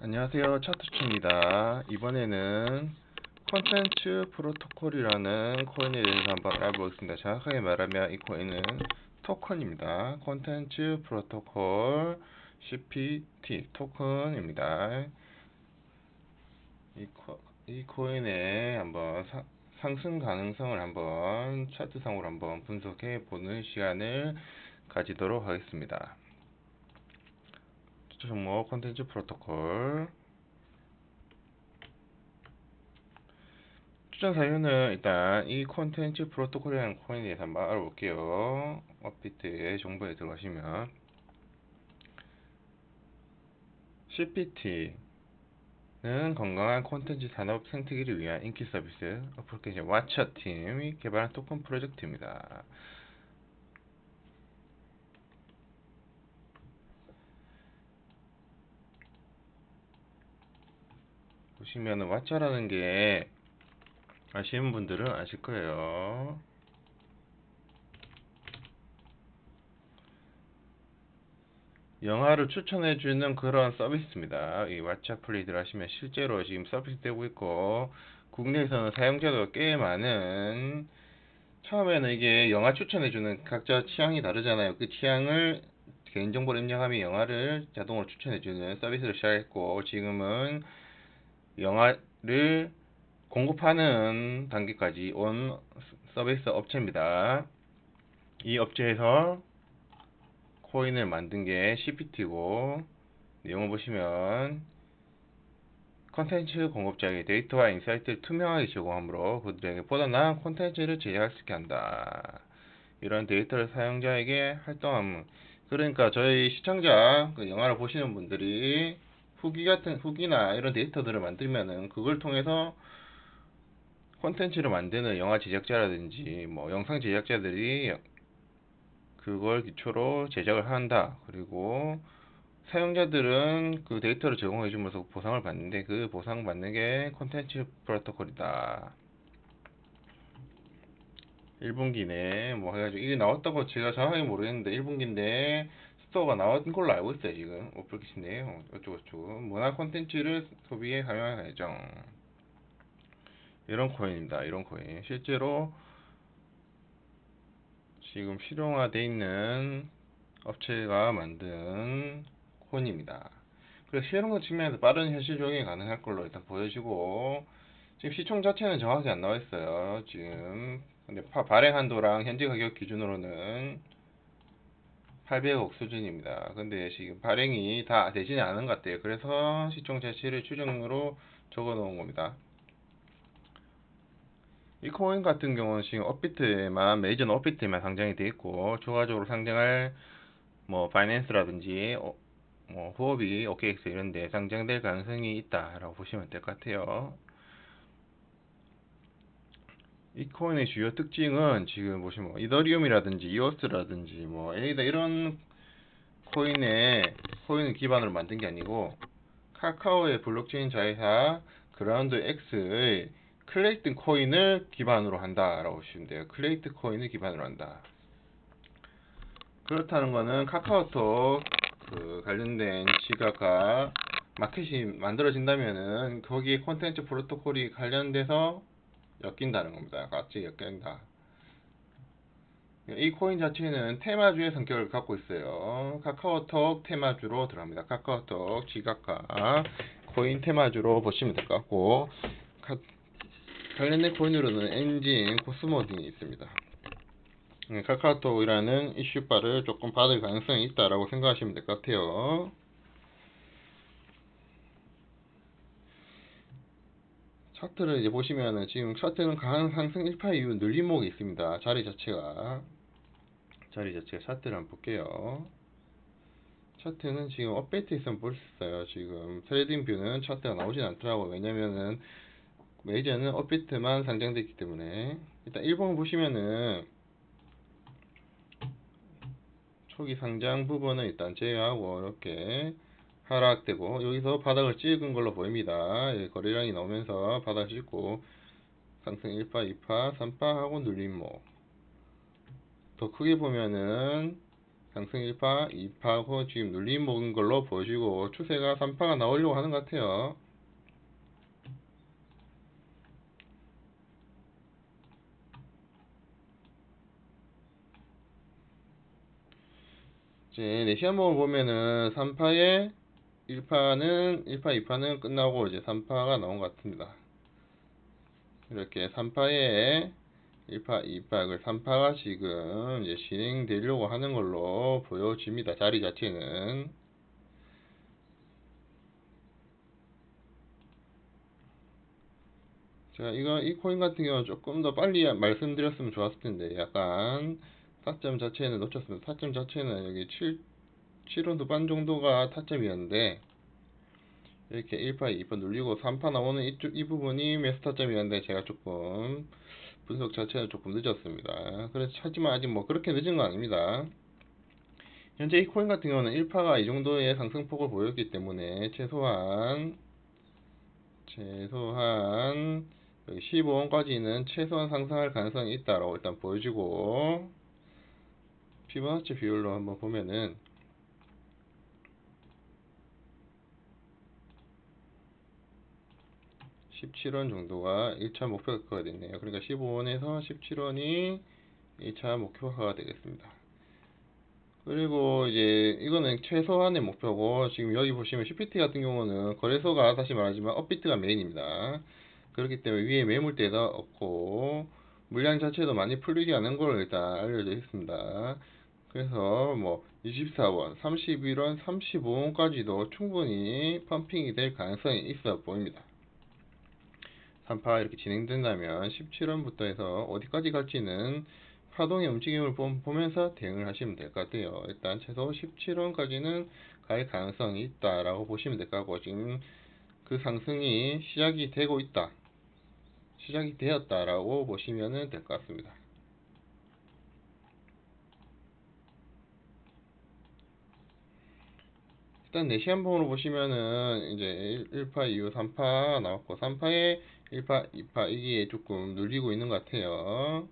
안녕하세요. 차트추입니다. 이번에는 콘텐츠 프로토콜이라는 코인에 대해서 한번 알아보겠습니다. 정확하게 말하면 이 코인은 토큰입니다. 콘텐츠 프로토콜 CPT 토큰입니다. 이, 코, 이 코인의 한번 사- 상승 가능성을 한번 차트상으로 한번 분석해 보는 시간을 가지도록 하겠습니다. 추천 종목 콘텐츠 프로토콜 추천 사유는 일단 이 콘텐츠 프로토콜이라는 코인에 대해서 한번 알아볼게요. 업비트의 정보에 들어가시면 CPT는 건강한 콘텐츠 산업 생태계를 위한 인기 서비스 어플리케이션 왓챠 팀이 개발한 토큰 프로젝트입니다. 보시면은 왓챠라는 게 아시는 분들은 아실 거예요. 영화를 추천해주는 그런 서비스입니다. 이 왓챠 플레이들 하시면 실제로 지금 서비스 되고 있고 국내에서는 사용자도 꽤 많은 처음에는 이게 영화 추천해주는 각자 취향이 다르잖아요. 그 취향을 개인정보를 입력하면 영화를 자동으로 추천해주는 서비스를 시작했고 지금은 영화를 공급하는 단계까지 온 서비스 업체입니다. 이 업체에서 코인을 만든 게 CPT고 내용을 보시면 컨텐츠 공급자에게 데이터와 인사이트를 투명하게 제공하므로 그들에게 보다 나은 콘텐츠를 제작할 수 있게 한다. 이런 데이터를 사용자에게 활동함. 그러니까 저희 시청자 그 영화를 보시는 분들이 후기 같은 후기나 이런 데이터들을 만들면은 그걸 통해서 콘텐츠를 만드는 영화 제작자라든지 뭐 영상 제작자들이 그걸 기초로 제작을 한다. 그리고 사용자들은 그 데이터를 제공해 주면서 보상을 받는데 그 보상 받는 게 콘텐츠 프로토콜이다. 1분기 내에 뭐 해가지고 이게 나왔다고 제가 정확하게 모르겠는데 1분기인데 스토어가 나온 걸로 알고 있어요 지금. 어플리케이션 내에 어쩌고저쩌고. 문화 콘텐츠를 소비에 활용할 예정. 이런 코인입니다 이런 코인. 실제로 지금 실용화되어 있는 업체가 만든 코인입니다. 그래서 실용도 측면에서 빠른 현실 적용이 가능할 걸로 일단 보여지고 지금 시총 자체는 정확히 안 나와 있어요 지금. 근데 파- 발행 한도랑 현재 가격 기준으로는 800억 수준입니다. 근데 지금 발행이 다 되지는 않은 것 같아요. 그래서 시총 자체를 추정으로 적어 놓은 겁니다. 이 코인 같은 경우는 지금 업비트에만 메이저는 업비트에만 상장이 되어 있고 추가적으로 상장할 뭐 바이낸스라든지 어, 뭐 후업이 OKX 이런 데 상장될 가능성이 있다라고 보시면 될 것 같아요. 이 코인의 주요 특징은 지금 보시면 뭐 이더리움이라든지 이오스라든지 뭐 에이다 이런 코인의 코인을 기반으로 만든 게 아니고 카카오의 블록체인 자회사 그라운드 X의 클레이트 코인을 기반으로 한다라고 보시면 돼요. 클레이트 코인을 기반으로 한다. 그렇다는 거는 카카오톡 그 관련된 지가가 마켓이 만들어진다면은 거기에 콘텐츠 프로토콜이 관련돼서 엮인다는 겁니다. 같이 엮인다. 이 코인 자체는 테마주의 성격을 갖고 있어요. 카카오톡 테마주로 들어갑니다. 카카오톡 지갑과 코인 테마주로 보시면 될 것 같고 카- 관련된 코인으로는 엔진, 코스모 등이 있습니다. 음, 카카오톡이라는 이슈바를 조금 받을 가능성이 있다라고 생각하시면 될 것 같아요. 차트를 이제 보시면은 지금 차트는 강한 상승 1파 이후 늘림목이 있습니다. 자리 자체가 자리 자체가 차트를 한번 볼게요. 차트는 지금 업데이트 있으면 볼 수 있어요. 지금 트레이딩 뷰는 차트가 나오진 않더라고요. 왜냐면은 메이저는 업비트만 상장됐기 때문에 일단 1번 보시면은 초기 상장 부분은 일단 제외하고 이렇게 하락되고 여기서 바닥을 찍은 걸로 보입니다. 예, 거래량이 나오면서 바닥 찍고 상승 1파, 2파, 3파 하고 눌림목 더 크게 보면은 상승 1파, 2파고 지금 눌림 먹은 걸로 보여지고 추세가 3파가 나오려고 하는 것 같아요. 이제 내시한봉을 보면은 3파에 1파는 1파, 2파는 끝나고 이제 3파가 나온 것 같습니다. 이렇게 3파에 1파, 2파, 그 3파가 지금 이제 진행되려고 하는 걸로 보여집니다. 자리 자체는. 자, 이거, 이 코인 같은 경우는 조금 더 빨리 말씀드렸으면 좋았을 텐데, 약간, 타점 자체는 놓쳤습니다. 타점 자체는 여기 7, 7원 두반 정도가 타점이었는데, 이렇게 1파, 2파 눌리고 3파 나오는 이쪽, 이 부분이 매수 타점이었는데, 제가 조금, 분석 자체는 조금 늦었습니다. 그래서 하지만 아직 뭐 그렇게 늦은 거 아닙니다. 현재 이 코인 같은 경우는 1파가 이 정도의 상승폭을 보였기 때문에 최소한 최소한 여기 15원까지는 최소한 상승할 가능성이 있다라고 일단 보여지고 피보나치 비율로 한번 보면은 17원 정도가 1차 목표 가가 됐네요. 그러니까 15원에서 17원이 1차 목표 가가 되겠습니다. 그리고 이제 이거는 최소한의 목표고 지금 여기 보시면 CPT 같은 경우는 거래소가 다시 말하지만 업비트가 메인입니다. 그렇기 때문에 위에 매물대가 없고 물량 자체도 많이 풀리지 않은 걸 일단 알려져 있습니다. 그래서 뭐 24원, 31원, 35원까지도 충분히 펌핑이 될 가능성이 있어 보입니다. 3파 이렇게 진행된다면 17원부터 해서 어디까지 갈지는 파동의 움직임을 보- 보면서 대응을 하시면 될 것 같아요. 일단 최소 17원까지는 갈 가능성이 있다라고 보시면 될 것 같고 지금 그 상승이 시작이 되고 있다. 시작이 되었다라고 보시면 될 것 같습니다. 일단 내시한봉으로 보시면은 이제 1파, 2호, 3파 나왔고 3파에 1파, 2파 이게 조금 눌리고 있는 것 같아요.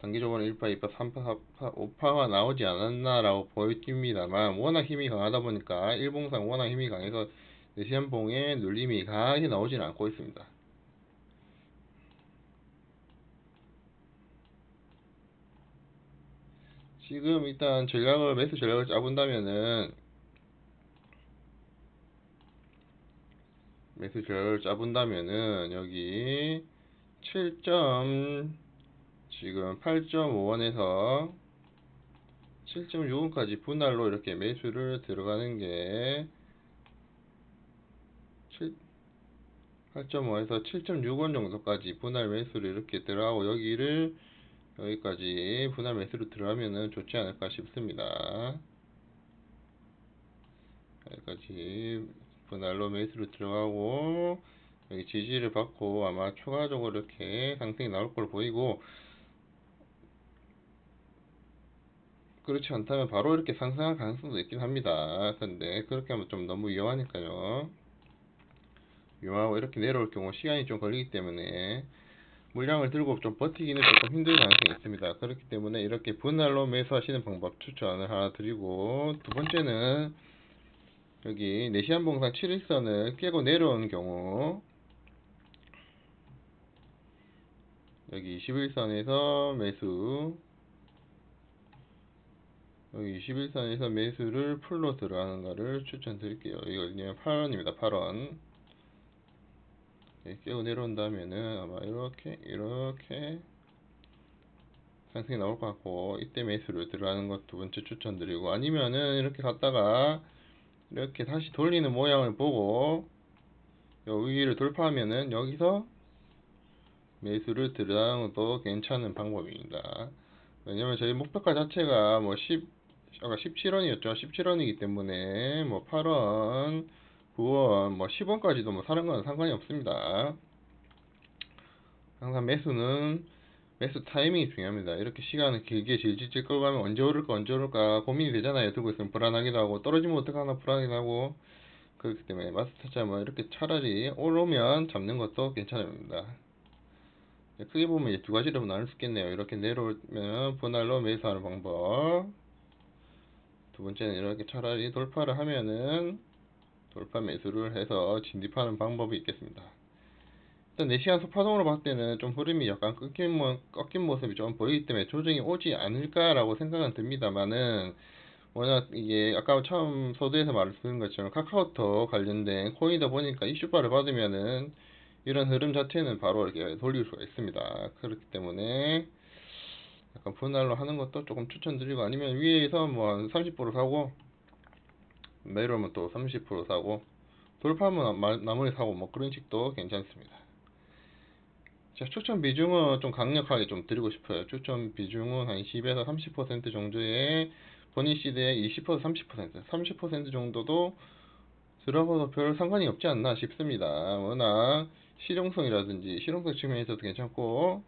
단기적으로 1파, 2파, 3파, 4파, 5파가 나오지 않았나라고 보입니다만 워낙 힘이 강하다 보니까 일봉상 워낙 힘이 강해서 내시한봉에 눌림이 강하게 나오지는 않고 있습니다. 지금 일단 전략을 매수 전략을 짜본다면은 매수 전략을 짜본다면은 여기 7점 지금 8.5원에서 7.6원까지 분할로 이렇게 매수를 들어가는 게 7, 8.5에서 7.6원 정도까지 분할 매수를 이렇게 들어가고 여기를 여기까지 분할 매수로 들어가면은 좋지 않을까 싶습니다. 여기까지 분할로 매수로 들어가고 여기 지지를 받고 아마 추가적으로 이렇게 상승이 나올 걸 보이고 그렇지 않다면 바로 이렇게 상승할 가능성도 있긴 합니다. 근데 그렇게 하면 좀 너무 위험하니까요. 위험하고 이렇게 내려올 경우 시간이 좀 걸리기 때문에 물량을 들고 좀 버티기는 조금 힘들 가능성이 있습니다. 그렇기 때문에 이렇게 분할로 매수하시는 방법 추천을 하나 드리고 두 번째는 여기 내시한봉상 7일선을 깨고 내려오는 경우 여기 21선에서 매수 여기 21선에서 매수를 풀로 들어가는 거를 추천드릴게요. 이거 왜냐면 8원입니다. 8원 이렇게 깨고 내려온다면은 아마 이렇게 이렇게 상승이 나올 것 같고 이때 매수를 들어가는 것 두 번째 추천드리고 아니면은 이렇게 갔다가 이렇게 다시 돌리는 모양을 보고 여기를 돌파하면은 여기서 매수를 들어가는 것도 괜찮은 방법입니다. 왜냐면 저희 목표가 자체가 뭐 10, 아까 17원이었죠. 17원이기 때문에 뭐 8원, 9원, 뭐 10원까지도 뭐 사는 건 상관이 없습니다. 항상 매수는 매수 타이밍이 중요합니다. 이렇게 시간을 길게 질질질 끌고 가면 언제 오를까 언제 오를까 고민이 되잖아요. 들고 있으면 불안하기도 하고 떨어지면 어떡하나 불안하기도 하고 그렇기 때문에 마스터 잡으면 이렇게 차라리 오르면 잡는 것도 괜찮습니다. 크게 보면 이제 두 가지로 나눌 수 있겠네요. 이렇게 내려오면 분할로 매수하는 방법. 두 번째는 이렇게 차라리 돌파를 하면은 돌파 매수를 해서 진입하는 방법이 있겠습니다. 일단 4시간 소파동으로 봤을 때는 좀 흐름이 약간 꺾인, 모, 꺾인 모습이 좀 보이기 때문에 조정이 오지 않을까라고 생각은 듭니다만은 워낙 이게 아까 처음 서두에서 말씀드린 것처럼 카카오톡 관련된 코인이다 보니까 이슈바를 받으면은 이런 흐름 자체는 바로 이렇게 돌릴 수가 있습니다. 그렇기 때문에 약간 분할로 하는 것도 조금 추천드리고 아니면 위에서 뭐30% 사고 내려오면 또 30% 사고 돌파하면 마- 나머지 사고 뭐 그런 식도 괜찮습니다. 자, 추천 비중은 좀 강력하게 좀 드리고 싶어요. 추천 비중은 한 10에서 30% 정도의 본인 시대의 20% 30% 30% 정도도 들어가도 별 상관이 없지 않나 싶습니다. 워낙 실용성이라든지 실용성 측면에서도 괜찮고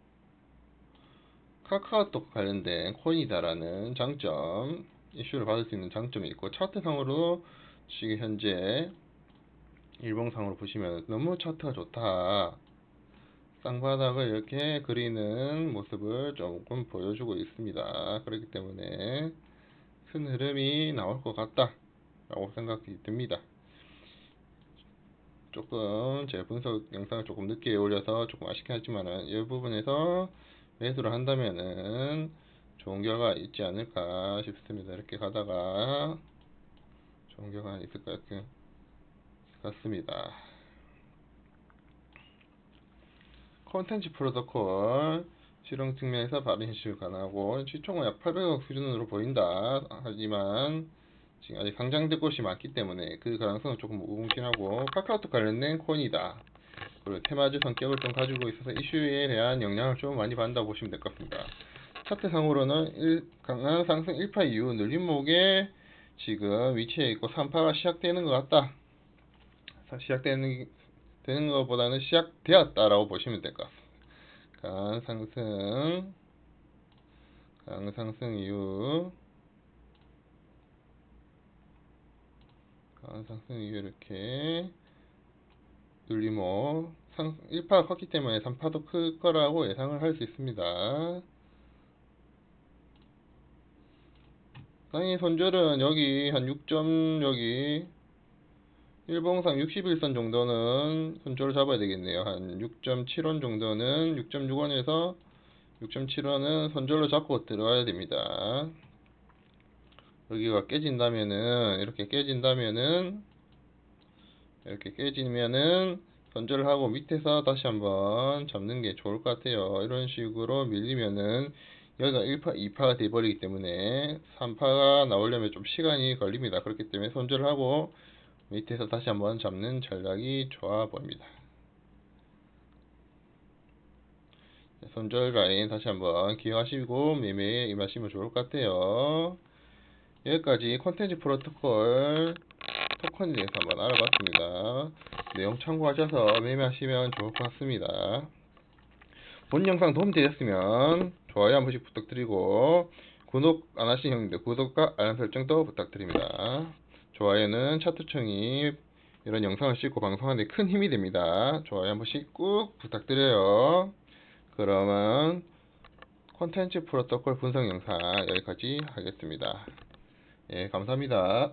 카카오톡 관련된 코인이다라는 장점 이슈를 받을 수 있는 장점이 있고 차트상으로 지금 현재 일봉상으로 보시면 너무 차트가 좋다. 쌍바닥을 이렇게 그리는 모습을 조금 보여주고 있습니다. 그렇기 때문에 큰 흐름이 나올 것 같다. 라고 생각이 듭니다. 조금 제 분석 영상을 조금 늦게 올려서 조금 아쉽긴 하지만은 이 부분에서 매수를 한다면은 좋은 결과 있지 않을까 싶습니다. 이렇게 가다가 좋은 결과 있을 것 같- 같습니다. 콘텐츠 프로토콜 실용 측면에서 바른 인식을 가능하고 시총은 약 800억 수준으로 보인다. 하지만 지금 아직 상장될 곳이 많기 때문에 그 가능성은 조금 무궁무진하고 카카오톡 관련된 코인이다. 그리고 테마주 성격을 좀 가지고 있어서 이슈에 대한 영향을 좀 많이 받는다고 보시면 될 것 같습니다. 차트상으로는 일- 강한 상승 1파 이후 눌림목에 지금 위치해 있고 3파가 시작되는 것 같다. 사- 시작되는 되는 것보다는 시작되었다라고 보시면 될 것 같습니다. 강한 상승, 강한 상승 이후 강한 상승 이후 이렇게 눌림목 상 1파가 컸기 때문에 3파도 클 거라고 예상을 할 수 있습니다. 당연히 손절은 여기 한 6점 여기 일봉상 61선 정도는 손절을 잡아야 되겠네요. 한 6.7원 정도는 6.6원에서 6.7원은 손절로 잡고 들어가야 됩니다. 여기가 깨진다면은 이렇게 깨진다면은 이렇게 깨지면은 손절을 하고 밑에서 다시 한번 잡는 게 좋을 것 같아요. 이런 식으로 밀리면은 여기가 1파, 2파가 돼버리기 때문에 3파가 나오려면 좀 시간이 걸립니다. 그렇기 때문에 손절을 하고 밑에서 다시 한번 잡는 전략이 좋아 보입니다. 손절 라인 다시 한번 기억하시고 매매에 임하시면 좋을 것 같아요. 여기까지 콘텐츠 프로토콜 토큰에 대해서 한번 알아봤습니다. 내용 참고하셔서 매매하시면 좋을 것 같습니다. 본 영상 도움 되셨으면 좋아요 한 번씩 부탁드리고 구독 안 하신 형님들 구독과 알람 설정도 부탁드립니다. 좋아요는 차트청이 이런 영상을 찍고 방송하는데 큰 힘이 됩니다. 좋아요 한 번씩 꾹 부탁드려요. 그러면 콘텐츠 프로토콜 분석 영상 여기까지 하겠습니다. 예, 감사합니다.